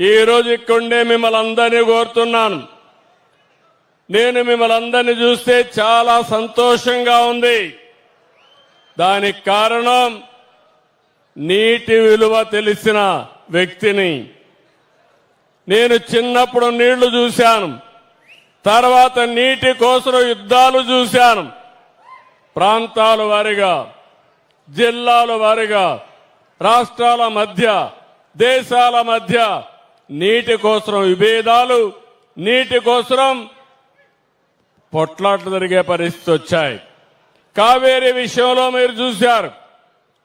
ఈ రోజు మిమ్మల్ని అందరినీ కోరుతున్నాను. నేను మిమ్మల్ని అందరినీ చూస్తే చాలా సంతోషంగా ఉంది. దానికి కారణం నీటి విలువ తెలిసిన వ్యక్తిని. నేను చిన్నప్పుడు నీళ్ళు చూశాను. తర్వాత నీటి కోసం యుద్ధాలు చూశాను. ప్రాంతాల వారిగా జిల్లాల వారిగా రాష్ట్రాల మధ్య దేశాల మధ్య నీటి కోసం విభేదాలు నీటి కోసం పొట్లాట్లు జరిగే పరిస్థితి వచ్చాయి. కావేరీ విషయంలో మీరు చూశారు.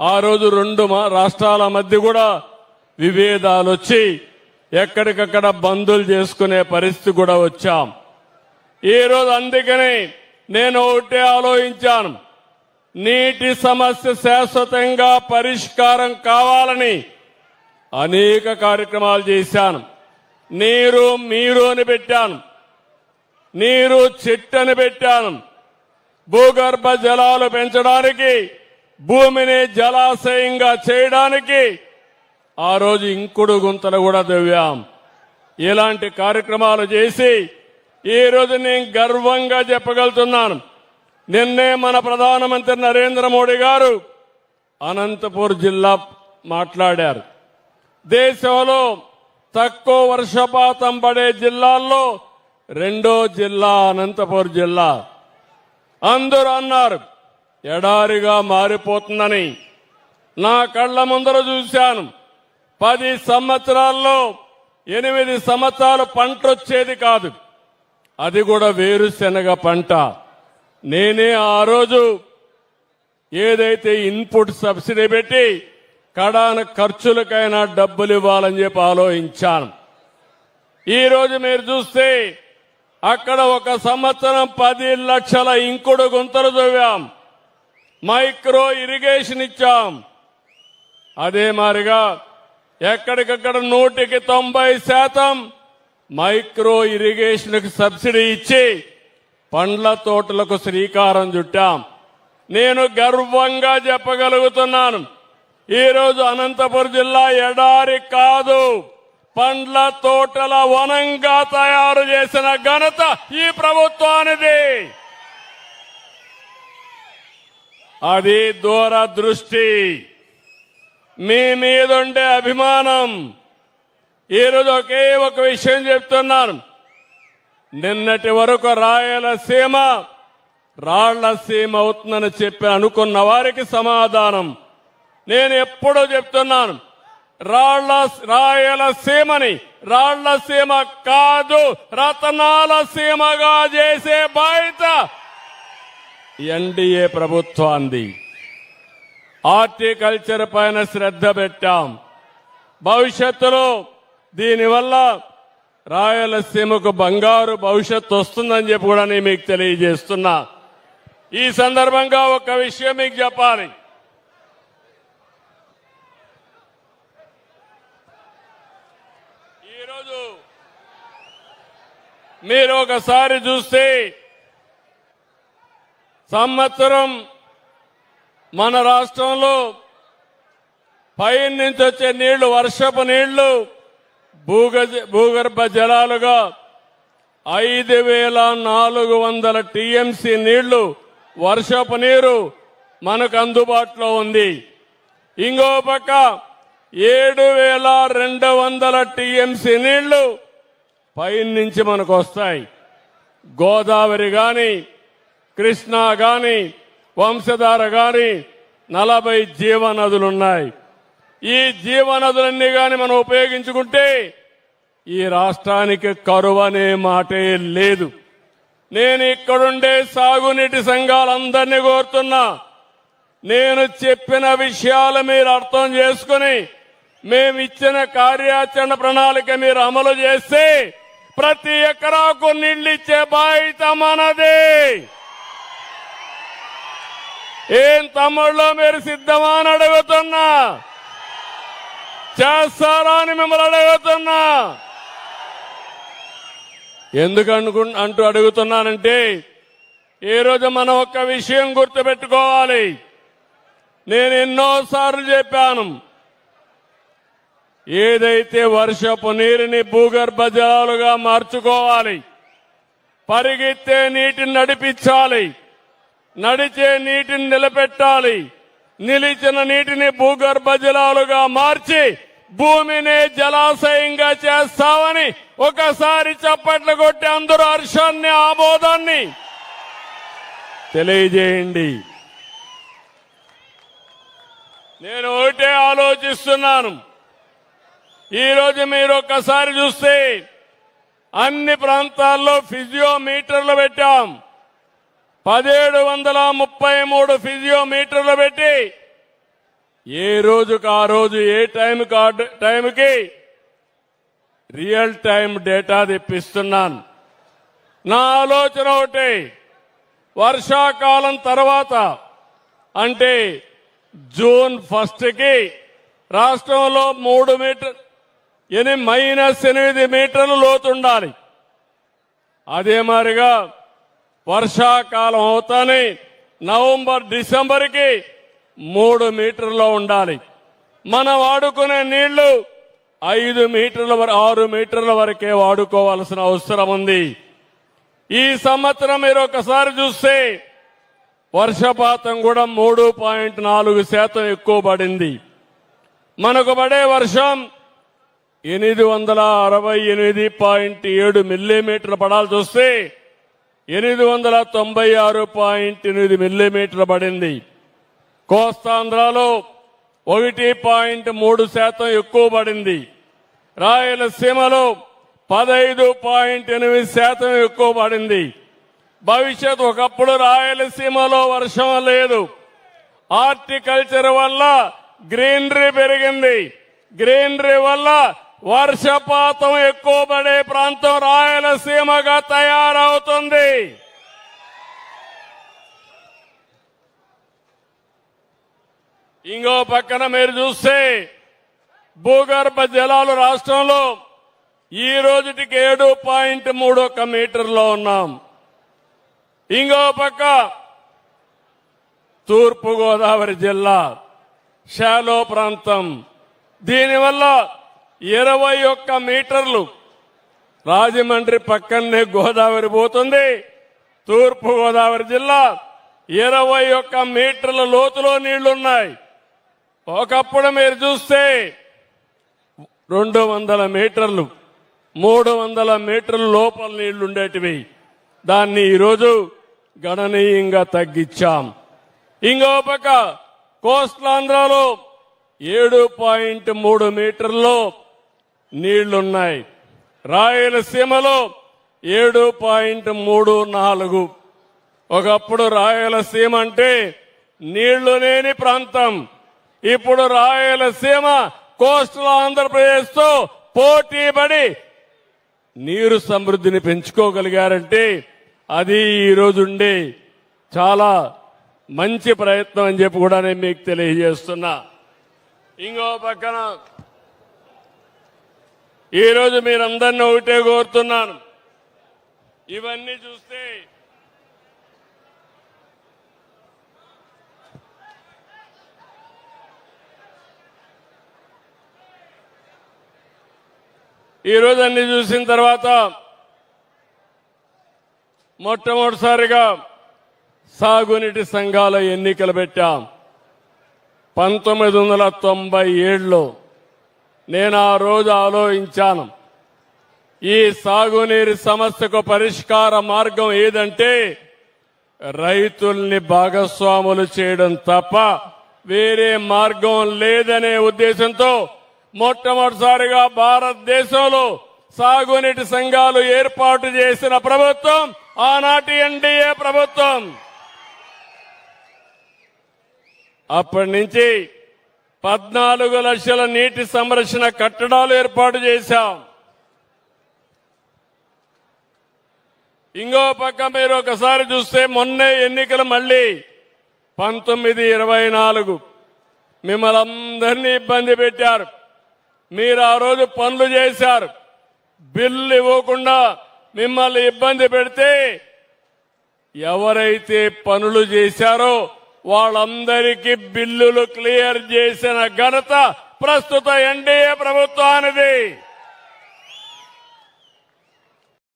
ఆ రోజు రెండు మా- రాష్ట్రాల మధ్య కూడా విభేదాలు వచ్చి ఎక్కడికక్కడ బంధులు చేసుకునే పరిస్థితి కూడా వచ్చాం. ఈ రోజు అందుకని నేను ఒకటే ఆలోచించాను. నీటి సమస్య శాశ్వతంగా పరిష్కారం కావాలని అనేక కార్యక్రమాలు చేశాను. నీరు మీరు అని పెట్టాను. నీరు చెట్టు అని పెట్టాను. భూగర్భ జలాలు పెంచడానికి భూమిని జలాశయంగా చేయడానికి ఆ రోజు ఇంకుడు గుంతలు కూడా తవ్వాం. ఇలాంటి కార్యక్రమాలు చేసి ఈ రోజు నేను గర్వంగా చెప్పగలుగుతున్నాను. నిన్నే మన ప్రధానమంత్రి నరేంద్ర మోడీ గారు అనంతపూర్ జిల్లా మాట్లాడారు. దేశంలో తక్కువ వర్షపాతం పడే జిల్లాల్లో రెండో జిల్లా అనంతపూర్ జిల్లా. అందరూ అన్నారు ఎడారిగా మారిపోతుందని. నా కళ్ళ ముందర చూశాను. పది సంవత్సరాల్లో ఎనిమిది సంవత్సరాలు పంట వచ్చేది కాదు. అది కూడా వేరుశెనగ పంట. నేనే ఆ రోజు ఏదైతే ఇన్పుట్ సబ్సిడీ పెట్టి కడాన ఖర్చులకైనా డబ్బులు ఇవ్వాలని చెప్పి ఆలోచించాను. ఈరోజు మీరు చూస్తే అక్కడ ఒక సంవత్సరం పది లక్షల ఇంకుడు గుంతలు తవ్వాం. మైక్రో ఇరిగేషన్ ఇచ్చాం. అదే మారిగా ఎక్కడికక్కడ నూటికి తొంభై శాతం మైక్రో ఇరిగేషన్కి సబ్సిడీ ఇచ్చి పండ్ల తోటలకు శ్రీకారం చుట్టాం. నేను గర్వంగా చెప్పగలుగుతున్నాను. ఈరోజు అనంతపురం జిల్లా ఎడారి కాదు పండ్ల తోటల వనంగా తయారు చేసిన ఘనత ఈ ప్రభుత్వానిది. అది దూరదృష్టి. మీ మీదుండే అభిమానం. ఈరోజు ఒకే ఒక విషయం చెప్తున్నాను. నిన్నటి వరకు రాయలసీమ రాళ్ళసీమ అవుతుందని చెప్పి అనుకున్న వారికి సమాధానం. నేను ఎప్పుడో చెప్తున్నాను రాళ్ళ రాయలసీమని రాళ్ళసీమ కాదు రతనాల సీమగా చేసే బాధ్యత ఎన్డీఏ ప్రభుత్వాన్ని హార్టికల్చర్ పైన శ్రద్ధ పెట్టాం. భవిష్యత్తులో దీనివల్ల రాయలసీమకు బంగారు భవిష్యత్తు వస్తుందని చెప్పి కూడా నేను మీకు తెలియజేస్తున్నా. ఈ సందర్భంగా ఒక విషయం మీకు చెప్పాలి. ఈరోజు మీరు ఒకసారి చూస్తే సంవత్సరం మన రాష్ట్రంలో పై నుంచి వచ్చే నీళ్ళు వర్షపు నీళ్ళు భూగజ భూగర్భ జలాలుగా ఐదు వేల నాలుగు వందల టీఎంసీ నీళ్ళు వర్షపు నీరు మనకు అందుబాటులో ఉంది. ఇంకో పక్క ఏడు వేల రెండు వందల టీఎంసీ నీళ్ళు పైనుంచి మనకు వస్తాయి గోదావరి గాని కృష్ణా గాని వంశధార గాని నలభై జీవనదులున్నాయి. ఈ జీవనదులన్నీ కానీ మనం ఉపయోగించుకుంటే ఈ రాష్ట్రానికి కరువు అనే మాటే లేదు. నేను ఇక్కడుండే సాగునీటి సంఘాలందరినీ కోరుతున్నా. నేను చెప్పిన విషయాలు మీరు అర్థం చేసుకుని మేమిచ్చిన కార్యాచరణ ప్రణాళిక మీరు అమలు చేస్తే ప్రతి ఎకరాకు నీళ్ళు ఇచ్చే బాధ్యత మనది. ఏం తమ్ముళ్ళు మీరు సిద్ధమా అని అడుగుతున్నా. చేస్తారా అని మిమ్మల్ని అడుగుతున్నా. ఎందుకు అనుకు అంటూ అడుగుతున్నానంటే ఈరోజు మనం ఒక్క విషయం గుర్తుపెట్టుకోవాలి. నేను ఎన్నోసార్లు చెప్పాను ఏదైతే వర్షపు నీరుని భూగర్భ జలాలుగా మార్చుకోవాలి పరిగెత్తే నీటిని నడిపించాలి నడిచే నీటిని నిలబెట్టాలి నిలిచిన నీటిని భూగర్భ జలాలుగా మార్చి భూమిని జలాశయంగా చేస్తామని ఒకసారి చప్పట్లు కొట్టి అందరూ హర్షాన్ని ఆమోదాన్ని తెలియజేయండి. నేను ఒకటే ఆలోచిస్తున్నాను. ఈరోజు మీరు ఒక్కసారి చూస్తే అన్ని ప్రాంతాల్లో ఫిజియోమీటర్లు పెట్టాం. పదిహేడు వందల ముప్పై మూడు ఫిజియోమీటర్లు పెట్టి ఏ రోజుకు ఆ రోజు ఏ టైంకి ఆ టైంకి రియల్ టైం డేటా తెప్పిస్తున్నాను. నా ఆలోచన ఒకటి వర్షాకాలం తర్వాత అంటే జూన్ ఫస్ట్కి రాష్ట్రంలో మూడు మీటర్ ఎని మైనస్ ఎనిమిది మీటర్లు లోతుండాలి అదే మాదిరిగా వర్షాకాలం అవుతానే నవంబర్ డిసెంబర్కి మూడు మీటర్లో ఉండాలి. మనం వాడుకునే నీళ్ళు ఐదు మీటర్ల వరకు ఆరు మీటర్ల వరకే వాడుకోవాల్సిన అవసరం ఉంది. ఈ సంవత్సరం మీరు ఒకసారి చూస్తే వర్షపాతం కూడా మూడు పాయింట్ నాలుగు శాతం ఎక్కువ పడింది. మనకు పడే వర్షం ఎనిమిది వందల అరవై ఎనిమిది పాయింట్ ఏడు మిల్లీమీటర్లు పడాల్సి వస్తే ఎనిమిది వందల తొంభై ఆరు పాయింట్ ఎనిమిది మిల్లీమీటర్లు పడింది. కోస్తాంధ్రలో ఒకటి పాయింట్ మూడు శాతం ఎక్కువ పడింది. రాయలసీమలో పదహైదు పాయింట్ ఎనిమిది శాతం ఎక్కువ పడింది. భవిష్యత్ ఒకప్పుడు రాయలసీమలో వర్షం లేదు. హార్టికల్చర్ వల్ల గ్రీనరీ పెరిగింది. గ్రీనరీ వల్ల వర్షపాతం ఎక్కువ పడే ప్రాంతం రాయలసీమగా తయారవుతుంది. ఇంకో పక్కన మీరు చూస్తే భూగర్భ జలాలు రాష్ట్రంలో ఈ రోజుటికి ఏడు పాయింట్ మూడు ఒక మీటర్లో ఉన్నాం. ఇంకో పక్క తూర్పుగోదావరి జిల్లా షాలో ప్రాంతం. దీనివల్ల ఇరవై ఒక్క మీటర్లు రాజమండ్రి పక్కనే గోదావరి పోతుంది. తూర్పు గోదావరి జిల్లా ఇరవై ఒక్క మీటర్ల లోతులో నీళ్ళున్నాయి. ఒకప్పుడు మీరు చూస్తే రెండు వందల మీటర్లు మూడు వందల మీటర్ల లోపల నీళ్ళుండేటివి. దాన్ని ఈరోజు గణనీయంగా తగ్గించాం. ఇంకో పక్క కోస్ట్లాంధ్రలో ఏడు పాయింట్ మూడు మీటర్లు నీళ్ళున్నాయి. రాయలసీమలో ఏడు పాయింట్ మూడు నాలుగు. ఒకప్పుడు రాయలసీమ అంటే నీళ్ళు లేని ప్రాంతం. ఇప్పుడు రాయలసీమ కోస్టల్ ఆంధ్రప్రదేశ్తో పోటీ పడి నీరు సమృద్ధిని పెంచుకోగలిగారంటే అది ఈరోజుండే చాలా మంచి ప్రయత్నం అని చెప్పి కూడా నేను మీకు తెలియజేస్తున్నా. ఇంకో పక్కన ఈరోజు మీరందరినీ ఒకటే కోరుతున్నాను. ఇవన్నీ చూస్తే ఈరోజు అన్ని చూసిన తర్వాత మొట్టమొదటిసారిగా సాగునీటి సంఘాల ఎన్నికలు పెట్టాం. పంతొమ్మిది వందల తొంభై ఏడులో నేను ఆ రోజు ఆలోచించాను. ఈ సాగునీరు సమస్యకు పరిష్కార మార్గం ఏదంటే రైతుల్ని భాగస్వాములు చేయడం తప్ప వేరే మార్గం లేదనే ఉద్దేశంతో మొట్టమొదటిసారిగా భారతదేశంలో సాగునీటి సంఘాలు ఏర్పాటు చేసిన ప్రభుత్వం ఆనాటి ఎన్డీఏ ప్రభుత్వం. అప్పటి నుంచి పద్నాలుగు లక్షల నీటి సంరక్షణ కట్టడాలు ఏర్పాటు చేశాం. ఇంకో పక్క మీరు ఒకసారి చూస్తే మొన్నే ఎన్నికలు మళ్ళీ పంతొమ్మిది ఇరవై నాలుగు. మిమ్మల్ని అందరినీ ఇబ్బంది పెట్టారు. మీరు ఆ రోజు పనులు చేశారు. బిల్లు ఇవ్వకుండా మిమ్మల్ని ఇబ్బంది పెడితే ఎవరైతే పనులు చేశారో వాళ్ళందరికీ బిల్లులు క్లియర్ చేసిన ఘనత ప్రస్తుత ఎన్డీఏ ప్రభుత్వానిది.